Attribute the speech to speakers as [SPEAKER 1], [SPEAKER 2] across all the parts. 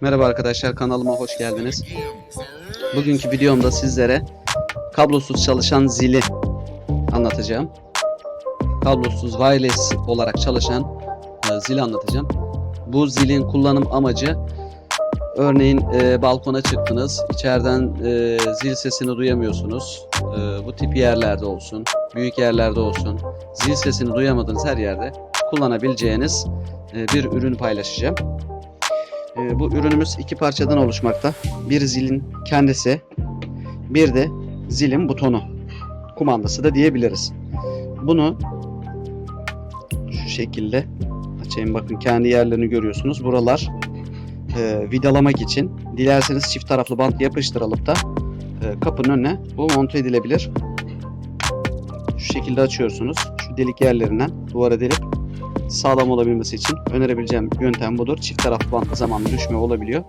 [SPEAKER 1] Merhaba arkadaşlar kanalıma hoş geldiniz. Bugünkü videomda sizlere kablosuz çalışan zili anlatacağım. Kablosuz wireless olarak çalışan e, zili anlatacağım. Bu zilin kullanım amacı örneğin e, balkona çıktınız, içeriden e, zil sesini duyamıyorsunuz. E, bu tip yerlerde olsun, büyük yerlerde olsun, zil sesini duyamadığınız her yerde kullanabileceğiniz e, bir ürün paylaşacağım. E, bu ürünümüz iki parçadan oluşmakta. Bir zilin kendisi, bir de zilin butonu. Kumandası da diyebiliriz. Bunu şu şekilde açayım bakın kendi yerlerini görüyorsunuz. Buralar e, vidalamak için dilerseniz çift taraflı bant yapıştırılıp da e, kapının önüne bu monte edilebilir. Şu şekilde açıyorsunuz. Şu delik yerlerinden duvara delip sağlam olabilmesi için önerebileceğim yöntem budur. Çift taraflı bantla zamanla düşme olabiliyor.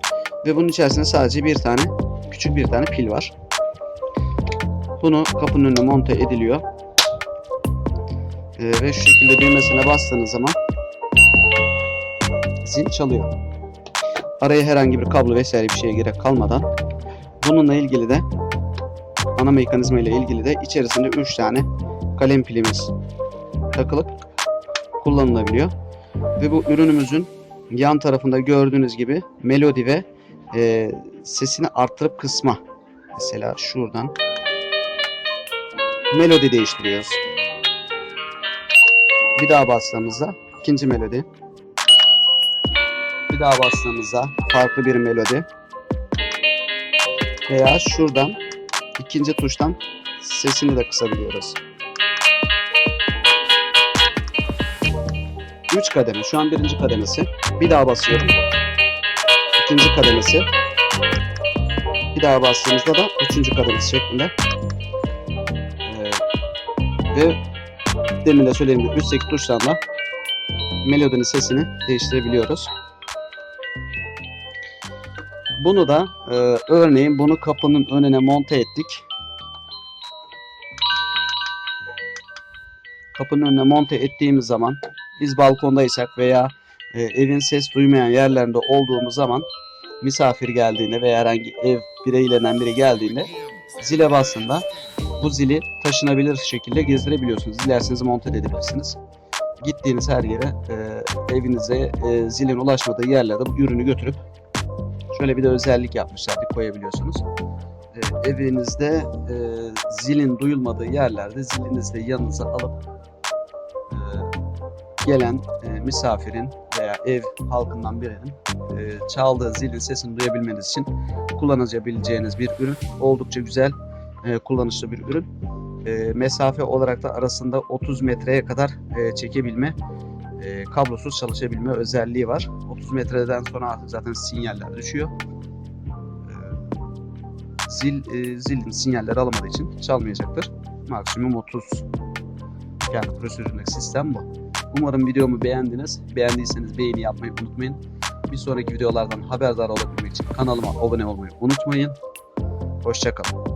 [SPEAKER 1] Ve bunun içerisinde sadece bir tane küçük bir tane pil var. Bunu kapının önüne monte ediliyor. Ee, ve şu şekilde düğmesine bastığınız zaman zil çalıyor. Araya herhangi bir kablo vesaire bir şeye gerek kalmadan bununla ilgili de ana mekanizma ile ilgili de içerisinde 3 tane kalem pilimiz takılıp kullanılabiliyor. Ve bu ürünümüzün yan tarafında gördüğünüz gibi melodi ve e, sesini arttırıp kısma. Mesela şuradan melodi değiştiriyoruz. Bir daha bastığımızda ikinci melodi. Bir daha bastığımızda farklı bir melodi. Veya şuradan ikinci tuştan sesini de kısabiliyoruz. 3 kademe. Şu an birinci kademesi. Bir daha basıyorum. İkinci kademesi. Bir daha bastığımızda da üçüncü kademesi şeklinde. Ee, ve demin de söylediğim gibi üstteki tuşlarla melodinin sesini değiştirebiliyoruz. Bunu da e, örneğin bunu kapının önüne monte ettik. Kapının önüne monte ettiğimiz zaman biz balkondaysak veya e, evin ses duymayan yerlerinde olduğumuz zaman misafir geldiğinde veya herhangi ev bireylerinden biri geldiğinde zile bastığında bu zili taşınabilir şekilde gezdirebiliyorsunuz. Dilerseniz monte edebilirsiniz. Gittiğiniz her yere e, evinize e, zilin ulaşmadığı yerlerde bu ürünü götürüp şöyle bir de özellik yapmışlar koyabiliyorsunuz. E, evinizde e, zilin duyulmadığı yerlerde zilinizi de yanınıza alıp gelen e, misafirin veya ev halkından birinin e, çaldığı zilin sesini duyabilmeniz için kullanabileceğiniz bir ürün. Oldukça güzel, e, kullanışlı bir ürün. E, mesafe olarak da arasında 30 metreye kadar e, çekebilme, e, kablosuz çalışabilme özelliği var. 30 metreden sonra artık zaten sinyaller düşüyor. E, zil e, zilin sinyalleri alamadığı için çalmayacaktır. Maksimum 30 yani prosedüründeki sistem bu. Umarım videomu beğendiniz. Beğendiyseniz beğeni yapmayı unutmayın. Bir sonraki videolardan haberdar olabilmek için kanalıma abone olmayı unutmayın. Hoşçakalın.